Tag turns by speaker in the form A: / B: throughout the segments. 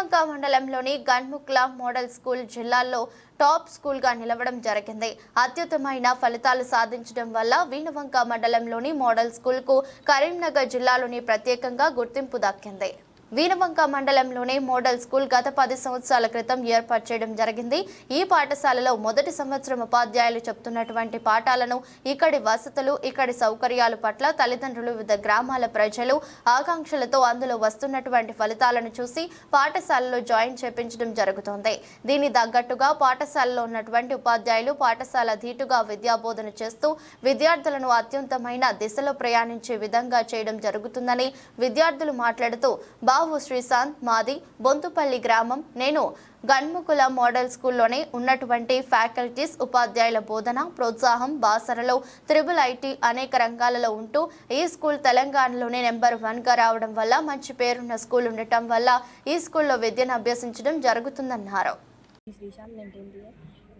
A: వీణవంక మండలంలోని Ganmukla model school జిల్లాల్లో top స్కూల్గా నిలవడం జరిగింది. అత్యుత్తమైన ఫలితాలు సాధించడం వల్ల వీణవంక మండలంలోని మోడల్ స్కూల్కు కరీంనగర్ జిల్లాలోని ప్రత్యేకంగా గుర్తింపు దక్కింది. వీనవంక మండలంలోని మోడల్ స్కూల్ గత పది సంవత్సరాల క్రితం ఏర్పాటు చేయడం జరిగింది. ఈ పాఠశాలలో మొదటి సంవత్సరం ఉపాధ్యాయులు చెప్తున్నటువంటి పాఠాలను ఇక్కడి వసతులు ఇక్కడి సౌకర్యాల పట్ల తల్లిదండ్రులు వివిధ గ్రామాల ప్రజలు ఆకాంక్షలతో అందులో వస్తున్నటువంటి ఫలితాలను చూసి పాఠశాలలో జాయిన్ చేపించడం జరుగుతోంది. దీని తగ్గట్టుగా పాఠశాలలో ఉన్నటువంటి ఉపాధ్యాయులు పాఠశాల ధీటుగా విద్యాబోధన చేస్తూ విద్యార్థులను అత్యంతమైన దిశలో ప్రయాణించే విధంగా చేయడం జరుగుతుందని విద్యార్థులు మాట్లాడుతూ బాబు శ్రీశాంత్ మాది బొంతుపల్లి గ్రామం. నేను గన్ముకుల మోడల్ స్కూల్లోనే ఉన్నటువంటి ఫ్యాకల్టీస్ ఉపాధ్యాయుల బోధన ప్రోత్సాహం బాసరలో త్రిబుల్ ఐటీ అనేక రంగాలలో ఉంటూ ఈ స్కూల్ తెలంగాణలోనే నెంబర్ వన్గా రావడం వల్ల మంచి పేరున్న స్కూల్ ఉండటం వల్ల ఈ స్కూల్లో విద్యను అభ్యసించడం జరుగుతుందన్నారు.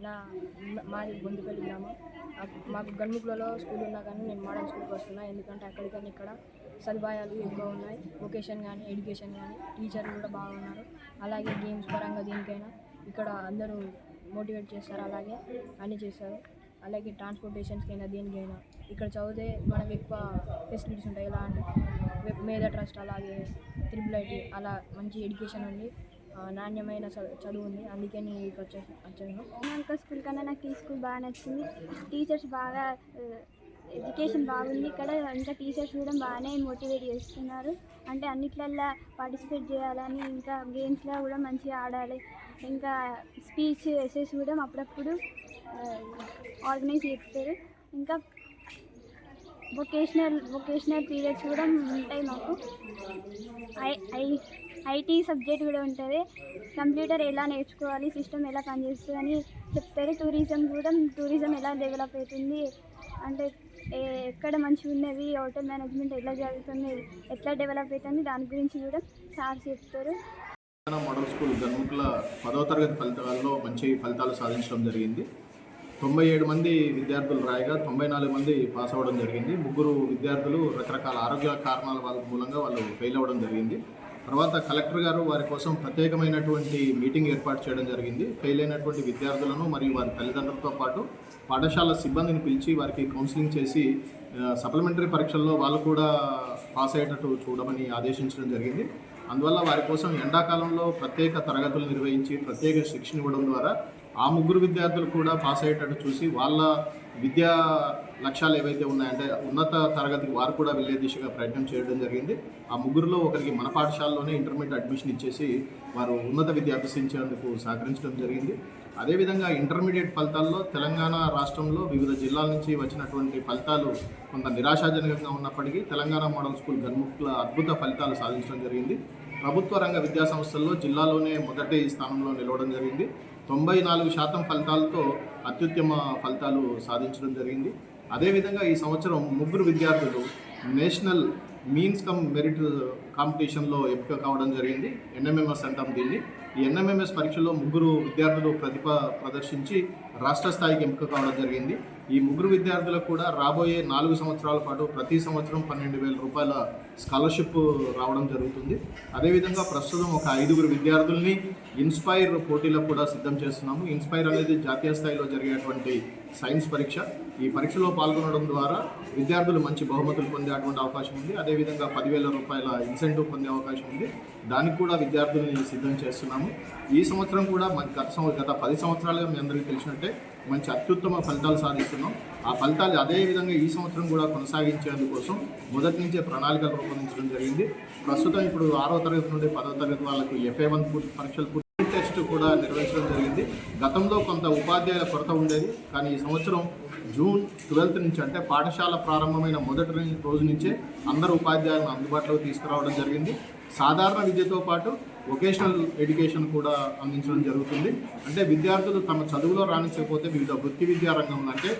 B: ఈ నా మాది బొందుపల్లి గ్రామం. మాకు గన్ముకులలో స్కూల్ ఉన్నా కానీ నేను మోడల్ స్కూల్కి వస్తున్నా. ఎందుకంటే అక్కడికన్నా ఇక్కడ సదుపాయాలు ఎక్కువ ఉన్నాయి. వొకేషన్ కానీ ఎడ్యుకేషన్ కానీ టీచర్లు కూడా బాగున్నారు అలాగే గేమ్స్ పరంగా దేనికైనా ఇక్కడ అందరూ మోటివేట్ చేస్తారు. అలాగే అన్నీ చేస్తారు. అలాగే ట్రాన్స్పోర్టేషన్స్కైనా దేనికైనా ఇక్కడ చదివితే మనకు ఎక్కువ ఫెసిలిటీస్ ఉంటాయి. ఎలా అంటే మేధా ట్రస్ట్ అలాగే త్రిబుల్ ఐటీ అలా మంచి ఎడ్యుకేషన్ ఉంది నాణ్యమైన చ- చదువు ఉంది. అందుకే నేను ఇక్కడికి వచ్చే వచ్చాను.
C: ఇంకా స్కూల్ కన్నా నాకు ఈ స్కూల్ బాగా నచ్చింది. టీచర్స్ బాగా ఎడ్యుకేషన్ బాగుంది. ఇక్కడ ఇంకా టీచర్స్ కూడా బాగానే మోటివేట్ చేస్తున్నారు. అంటే అన్నిట్లల్లో పార్టిసిపేట్ చేయాలని ఇంకా గేమ్స్లో కూడా మంచిగా ఆడాలి. ఇంకా స్పీచ్ ఎసెస్ కూడా అప్పుడప్పుడు ఆర్గనైజ్ చేస్తారు. ఇంకా వొకేషనల్ వొకేషనల్ పీరియడ్స్ కూడా ఉంటాయి మాకు. ఐ ఐ ఐటీ సబ్జెక్ట్ కూడా ఉంటుంది. కంప్యూటర్ ఎలా నేర్చుకోవాలి సిస్టమ్ ఎలా పనిచేస్తుంది అని చెప్తారు. టూరిజం కూడా టూరిజం ఎలా డెవలప్ అవుతుంది అంటే ఏ- ఎక్కడ మంచిగా ఉన్నది హోటల్ మేనేజ్మెంట్ ఎలా జరుగుతుంది ఎట్లా డెవలప్ అవుతుంది దాని గురించి కూడా సార్ చెప్తారు.
D: మోడల్ స్కూల్ గన్ముకుల పదవ తరగతి ఫలితాల్లో మంచి ఫలితాలు సాధించడం జరిగింది. తొంభై ఏడు మంది విద్యార్థులు రాయగా తొంభై నాలుగు మంది పాస్ అవ్వడం జరిగింది. ముగ్గురు విద్యార్థులు రకరకాల ఆరోగ్య కారణాల వాళ్ళ మూలంగా వాళ్ళు ఫెయిల్ అవ్వడం జరిగింది. తర్వాత కలెక్టర్ గారు వారి కోసం ప్రత్యేకమైనటువంటి మీటింగ్ ఏర్పాటు చేయడం జరిగింది. ఫెయిల్ అయినటువంటి విద్యార్థులను మరియు వారి తల్లిదండ్రులతో పాటు పాఠశాల సిబ్బందిని పిలిచి వారికి కౌన్సిలింగ్ చేసి సప్లిమెంటరీ పరీక్షల్లో వాళ్ళు కూడా పాస్ అయ్యేటట్టు చూడమని ఆదేశించడం జరిగింది. అందువల్ల వారి కోసం ఎండాకాలంలో ప్రత్యేక తరగతులు నిర్వహించి ప్రత్యేక శిక్షణ ఇవ్వడం ద్వారా ఆ ముగ్గురు విద్యార్థులు కూడా పాస్ అయ్యేటట్టు చూసి వాళ్ళ విద్యా లక్ష్యాలు ఏవైతే ఉన్నాయంటే ఉన్నత తరగతికి వారు కూడా వెళ్ళే దిశగా ప్రయత్నం చేయడం జరిగింది. ఆ ముగ్గురులో ఒకరికి మన పాఠశాలలోనే ఇంటర్మీడియట్ అడ్మిషన్ ఇచ్చేసి వారు ఉన్నత విద్య అభ్యసించేందుకు సహకరించడం జరిగింది. అదేవిధంగా ఇంటర్మీడియట్ ఫలితాల్లో తెలంగాణ రాష్ట్రంలో వివిధ జిల్లాల నుంచి వచ్చినటువంటి ఫలితాలు కొంత నిరాశాజనకంగా ఉన్నప్పటికీ తెలంగాణ మోడల్ స్కూల్ గన్ముఖ్ల అద్భుత ఫలితాలు సాధించడం జరిగింది. ప్రభుత్వ రంగ విద్యా సంస్థల్లో జిల్లాలోనే మొదటి స్థానంలో నిలవడం జరిగింది. తొంభై నాలుగు శాతం ఫలితాలతో అత్యుత్తమ ఫలితాలు సాధించడం జరిగింది. అదేవిధంగా ఈ సంవత్సరం ముగ్గురు విద్యార్థులు నేషనల్ మీన్స్ కమ్ మెరిట్ కాంపిటీషన్లో ఎంపిక కావడం జరిగింది. ఎన్ఎంఎంఎస్ అంటాం దీన్ని. ఈ ఎన్ఎంఎంఎస్ పరీక్షలో ముగ్గురు విద్యార్థులు ప్రతిభ ప్రదర్శించి రాష్ట్ర స్థాయికి ఎంపిక కావడం జరిగింది. ఈ ముగ్గురు విద్యార్థులకు కూడా రాబోయే నాలుగు సంవత్సరాల పాటు ప్రతి సంవత్సరం పన్నెండు వేల రూపాయల స్కాలర్షిప్ రావడం జరుగుతుంది. అదేవిధంగా ప్రస్తుతం ఒక ఐదుగురు విద్యార్థుల్ని ఇన్స్పైర్ పోటీలకు కూడా సిద్ధం చేస్తున్నాము. ఇన్స్పైర్ అనేది జాతీయ స్థాయిలో జరిగేటువంటి సైన్స్ పరీక్ష. ఈ పరీక్షలో పాల్గొనడం ద్వారా విద్యార్థులు మంచి బహుమతులు పొందేటువంటి అవకాశం ఉంది. అదేవిధంగా పదివేల రూపాయల ఇన్సెంటివ్ పొందే అవకాశం ఉంది. దానికి కూడా విద్యార్థుల్ని సిద్ధం చేస్తున్నాము. ఈ సంవత్సరం కూడా మన గత గత పది సంవత్సరాలుగా మీ అందరికీ తెలిసినట్టే మంచి అత్యుత్తమ ఫలితాలు సాధిస్తున్నాం. ఆ ఫలితాలు అదే విధంగా ఈ సంవత్సరం కూడా కొనసాగించేందుకోసం మొదటి నుంచే ప్రణాళికలు రూపొందించడం జరిగింది. ప్రస్తుతం ఇప్పుడు ఆరో తరగతి నుండి పదో తరగతి వాళ్ళకు ఎఫ్ఏ వన్ పరీక్షలు టెస్ట్ కూడా నిర్వహించడం జరిగింది. గతంలో కొంత ఉపాధ్యాయుల కొరత ఉండేది. కానీ ఈ సంవత్సరం జూన్ ట్వెల్త్ నుంచి అంటే పాఠశాల ప్రారంభమైన మొదటి రోజు నుంచే అందరు ఉపాధ్యాయులను అందుబాటులోకి తీసుకురావడం జరిగింది. సాధారణ విద్యతో పాటు వొకేషనల్ ఎడ్యుకేషన్ కూడా అందించడం జరుగుతుంది. అంటే విద్యార్థులు తమ చదువులో రాణించకపోతే వివిధ వృత్తి విద్యా రంగంలో అంటే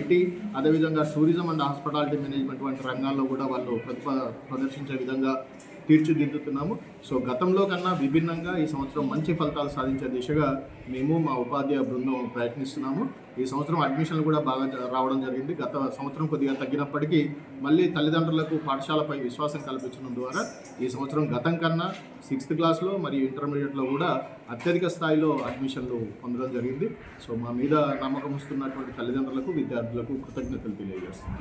D: ఐటీ అదేవిధంగా టూరిజం అండ్ హాస్పిటాలిటీ మేనేజ్మెంట్ వంటి రంగాల్లో కూడా వాళ్ళు ప్రతిభ ప్రదర్శించే విధంగా తీర్చిదిద్దుతున్నాము. సో గతంలో కన్నా విభిన్నంగా ఈ సంవత్సరం మంచి ఫలితాలు సాధించే దిశగా మేము మా ఉపాధ్యాయ బృందం ప్రయత్నిస్తున్నాము. ఈ సంవత్సరం అడ్మిషన్లు కూడా బాగా రావడం జరిగింది. గత సంవత్సరం కొద్దిగా తగ్గినప్పటికీ మళ్ళీ తల్లిదండ్రులకు పాఠశాలపై విశ్వాసం కల్పించడం ద్వారా ఈ సంవత్సరం గతం కన్నా సిక్స్త్ క్లాస్లో మరియు ఇంటర్మీడియట్లో కూడా అత్యధిక స్థాయిలో అడ్మిషన్లు పొందడం జరిగింది. సో మా మీద నమ్మకం వస్తున్నటువంటి తల్లిదండ్రులకు విద్యార్థులకు కృతజ్ఞతలు తెలియజేస్తున్నాను.